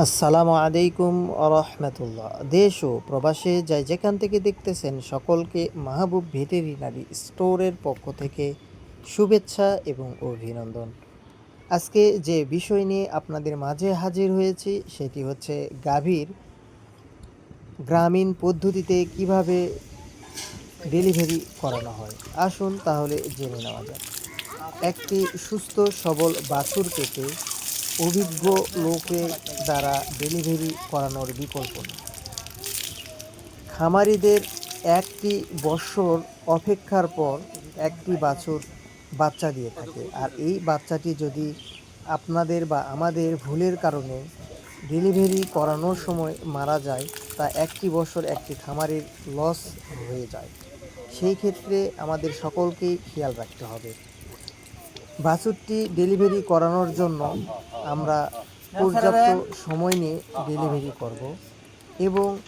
আসসালামু আলাইকুম রহমতুল্লাহ। দেশ ও প্রবাসে যাই যেখান থেকে দেখতেছেন সকলকে মাহবুব ভেটেরিনারি স্টোরের পক্ষ থেকে শুভেচ্ছা এবং অভিনন্দন। আজকে যে বিষয় নিয়ে আপনাদের মাঝে হাজির হয়েছি সেটি হচ্ছে গাভীর গ্রামীণ পদ্ধতিতে কীভাবে ডেলিভারি করানো হয়। আসুন তাহলে জেনে নেওয়া যাক। একটি সুস্থ সবল বাছুর পেতে অভিজ্ঞ লোকের দ্বারা ডেলিভারি করানোর বিকল্প নেই। খামারিদের একটি বৎসর অপেক্ষার পর একটি বাছুর বাচ্চা দিয়ে থাকে। আর এই বাচ্চাটি যদি আপনাদের বা আমাদের ভুলের কারণে ডেলিভারি করানোর সময় মারা যায়, তা একটি বছর একটি খামারের লস হয়ে যায়। সেই ক্ষেত্রে আমাদের সকলকেই খেয়াল রাখতে হবে। বাছুরটি ডেলিভারি করানোর জন্য আমরা পর্যাপ্ত সময় নিয়ে ডেলিভারি করব এবং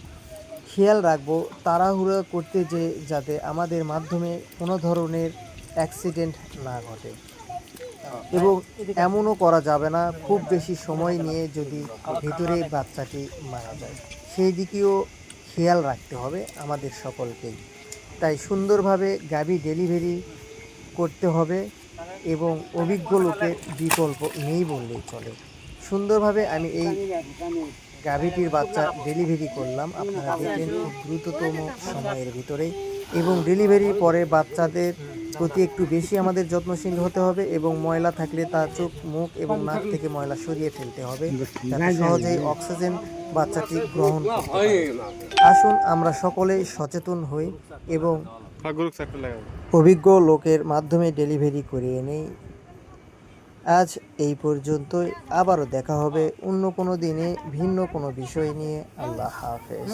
খেয়াল রাখব, তাড়াহুড়ো করতে যে, যাতে আমাদের মাধ্যমে কোনো ধরনের অ্যাক্সিডেন্ট না ঘটে। এবং এমনও করা যাবে না, খুব বেশি সময় নিয়ে যদি ভেতরে বাচ্চাটি মারা যায়। সেই দিকেও খেয়াল রাখতে হবে আমাদের সকলকেই। তাই সুন্দরভাবে গাভী ডেলিভারি করতে হবে। এবং অভিজ্ঞ লোকের বিকল্প নেই বললেই চলে। সুন্দরভাবে আমি এই গাভীটির বাচ্চা ডেলিভারি করলাম। আপনারা দেখলেন খুব দ্রুততম সময়ের ভিতরে এবং ডেলিভারির পরে বাচ্চাদের প্রতি একটু বেশি আমাদের যত্নশীল হতে হবে এবং ময়লা থাকলে তার চোখ, মুখ এবং নাক থেকে ময়লা সরিয়ে ফেলতে হবে। সহজেই অক্সিজেন বাচ্চাটি গ্রহণ আসুন আমরা সকলেই সচেতন হই এবং অভিজ্ঞ লোকের মাধ্যমে ডেলিভারি করিয়ে নেই আজ এই পর্যন্তই। আবারও দেখা হবে অন্য কোনো দিনে ভিন্ন কোনো বিষয় নিয়ে। আল্লাহ হাফেজ।